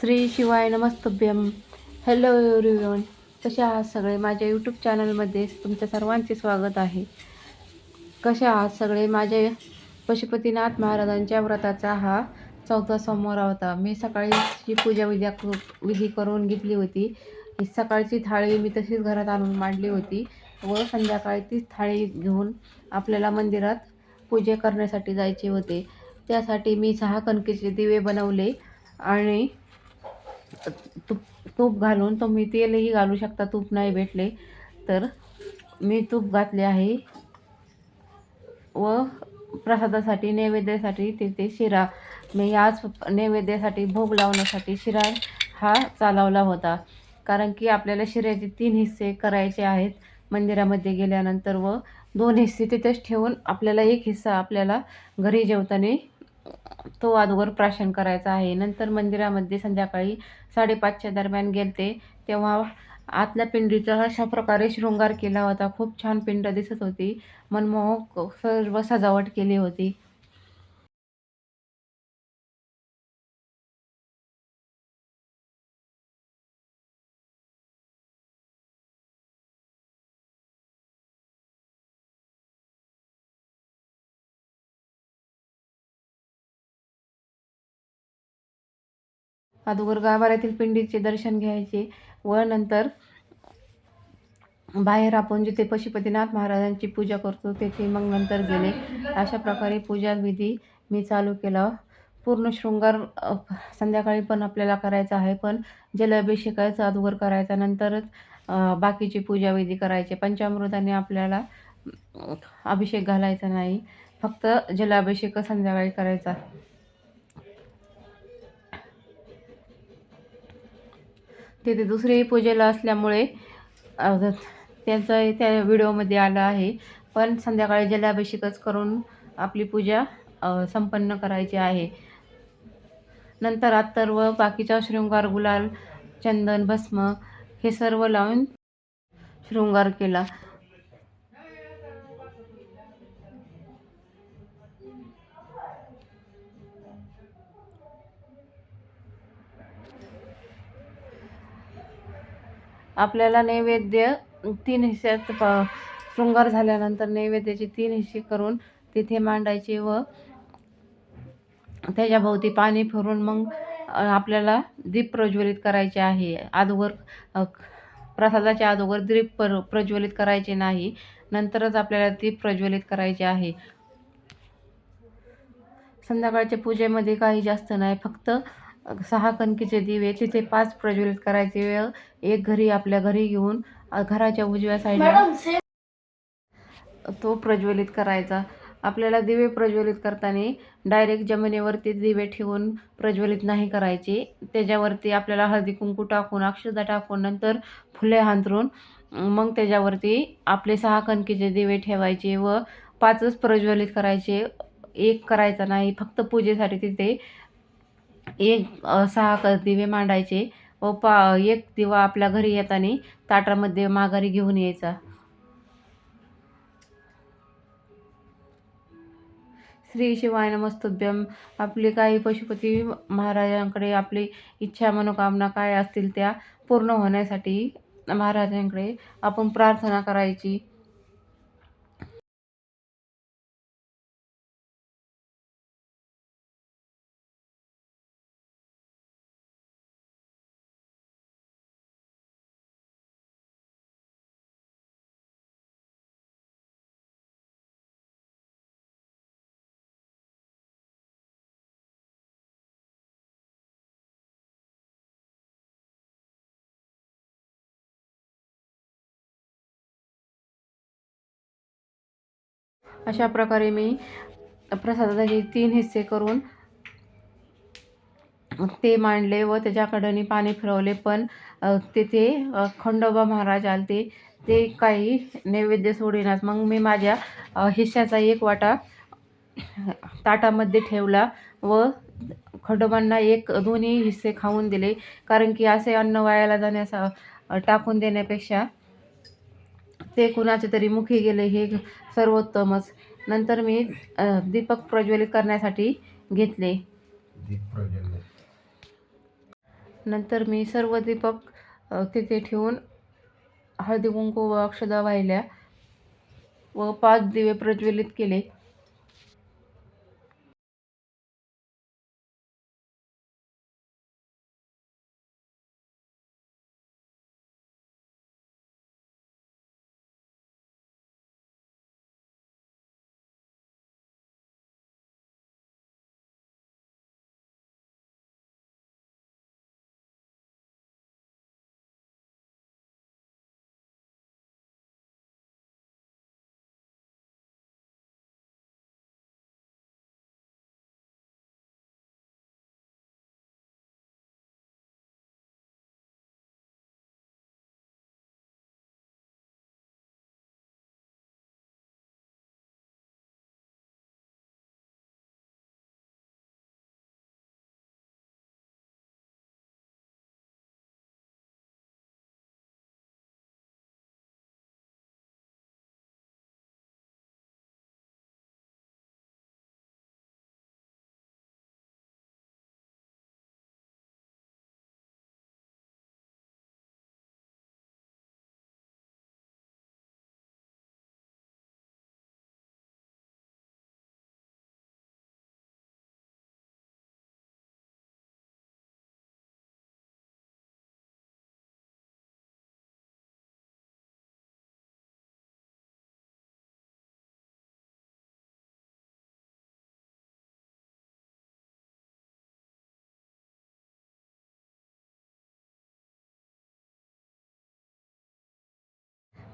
श्री शिवाय नमस्तभ्यम. Hello everyone कसे आहात सगळे? माझ्या यूट्यूब चॅनलमध्ये तुमच्या सर्वांचे स्वागत आहे. कसे आहात सगळे? माझ्या पशुपतीनाथ महाराजांच्या व्रताचा हा चौथा सोमवार होता. मी सकाळीची पूजा विद्या विधी करून घेतली होती. सकाळची थाळी मी तशीच घरात आणून मांडली होती व संध्याकाळी तीच थाळी घेऊन आपल्याला मंदिरात पूजा करण्यासाठी जायचे होते. त्यासाठी मी सहा कणकेचे दिवे बनवले आणि तूप तूप घालून तुम्ही तेलही घालू शकता तूप नाही भेटले. तर मी तूप घातले आहे. व प्रसादासाठी नैवेद्यासाठी तिथे शिरा. मी आज नैवेद्यासाठी भोग लावण्यासाठी शिरा हा चालवला होता. कारण की आपल्याला शिऱ्याचे तीन हिस्से करायचे आहेत मंदिरामध्ये गेल्यानंतर व दोन हिस्से तिथेच ठेवून आपल्याला एक हिस्सा आपल्याला घरी जेवताना तो अधोगर प्राशन करायचा आहे. नंतर मंदिरामध्ये संध्याकाळी साडेपाचच्या दरम्यान गेलते. तेव्हा आतल्या पिंडीचा अशा प्रकारे शृंगार केला होता. खूप छान पिंड दिसत होती. मनमोहक सर्व सजावट केली होती. अगोदर गाभाऱ्यातील पिंडीचे दर्शन घ्यायचे व नंतर बाहेर आपण जिथे पशुपतीनाथ महाराजांची पूजा करतो तेथे मग नंतर गेले. अशा प्रकारे पूजा विधी मी चालू केला. पूर्ण शृंगार संध्याकाळी पण आपल्याला करायचा आहे पण जलाभिषेकाचा अगोदर करायचा नंतरच बाकीची पूजा विधी करायचे. पंचामृताने आपल्याला अभिषेक घालायचा नाही. फक्त जलाभिषेक संध्याकाळी करायचा. तिथे दुसरेही पूजेला असल्यामुळे त्यांचा त्या व्हिडिओमध्ये आला आहे. पण संध्याकाळी जलाभिषेकच करून आपली पूजा संपन्न करायची आहे. नंतर आत्तर व बाकीचा शृंगार गुलाल चंदन भस्म हे सर्व लावून शृंगार केला. आपल्याला नैवेद्य तीन हिश्यात प शृंगार झाल्यानंतर नैवेद्याचे तीन हिस्से करून तिथे मांडायचे व त्याच्याभोवती पाणी फिरून मग आपल्याला दीप प्रज्वलित करायचे आहे. अगोदर प्रसादाच्या अगोदर दीप प्र प्रज्वलित करायचे नाही नंतरच आपल्याला दीप प्रज्वलित करायचे आहे. संध्याकाळच्या पूजेमध्ये काही जास्त नाही फक्त सहा कणकीचे दिवे तिथे पाच प्रज्वलित करायचे व एक घरी आपल्या घरी घेऊन घराच्या उजव्या साईडला तो प्रज्वलित करायचा. आपल्याला दिवे प्रज्वलित करताना डायरेक्ट जमिनीवरती दिवे ठेवून प्रज्वलित नाही करायचे. त्याच्यावरती आपल्याला हळदी कुंकू टाकून अक्षता टाकून नंतर फुले हांतरून मग त्याच्यावरती आपले सहा कणकीचे दिवे ठेवायचे व पाचच प्रज्वलित करायचे. एक करायचा नाही फक्त पूजेसाठी तिथे एक सहा क दिवे मांडायचे. व पा एक दिवा आपल्या घरी येताना ताटामध्ये माघारी घेऊन यायचा. श्री शिवाय नमस्तुभ्यम आपली काही पशुपती महाराजांकडे आपली इच्छा मनोकामना काय असतील त्या पूर्ण होण्यासाठी महाराजांकडे आपण प्रार्थना करायची. अशा प्रकारे मी प्रसादाचे तीन हिस्से करून ते मांडले व त्याच्याकडे पाणी फिरवले. पण तेथे तिथे खंडोबा महाराज आलते. ते काही नैवेद्य सोडेनात. मग मी माझ्या अ, एक वाटा ताटामध्ये ठेवला व खंडोबांना एक दोन्ही हिस्से खाऊन दिले. कारण की असे अन्न वायाला जाण्यास टाकून देण्यापेक्षा ते कुणाचे तरी मुखी गेले हे सर्वोत्तमच. नंतर मी दीपक प्रज्वलित करण्यासाठी घेतले. नंतर मी सर्व दीपक तिथे ठेवून हळदी कुंकू व अक्षदा वाहिल्या व पाच दिवे प्रज्वलित केले.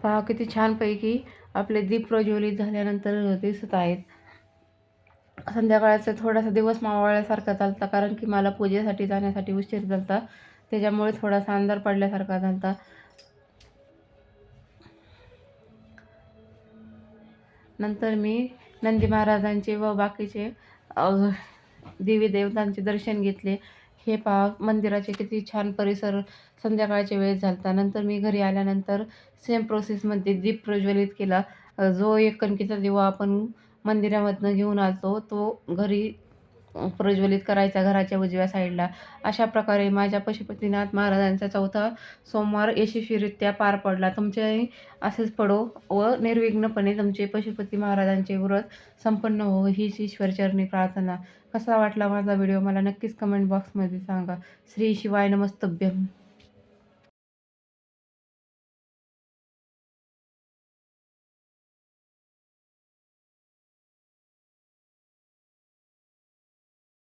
पहा किती छानपैकी आपले दीप प्रज्वलित झाल्यानंतर दिसत आहेत. संध्याकाळचा थोडासा दिवस मावळल्यासारखा चालता कारण की मला पूजेसाठी जाण्यासाठी उशीर झालता. त्याच्यामुळे थोडासा अंधार पडल्यासारखा झालता. नंतर मी नंदी महाराजांचे व बाकीचे अ, देवी देवतांचे दर्शन घेतले. हे पहा मंदिराचे किती छान परिसर संध्याकाळच्या वेळेस झालता. नंतर मी घरी आल्यानंतर सेम प्रोसेसमध्ये दीप प्रज्वलित केला. जो एक कणकीचा दिवा आपण मंदिरामधनं घेऊन आलतो तो घरी प्रज्वलित करायचा घराच्या उजव्या साईडला. अशा प्रकारे माझ्या पशुपतीनाथ महाराजांचा चौथा सोमवार यशस्वीरित्या पार पडला. तुमच्याही असेच पडो व निर्विघ्नपणे तुमचे पशुपती महाराजांचे व्रत संपन्न हो हीच ईश्वरचरणी प्रार्थना. कसा वाटला माझा व्हिडिओ? मला नक्कीच कमेंट बॉक्समध्ये सांगा. श्री शिवाय नमस्तभ्यम.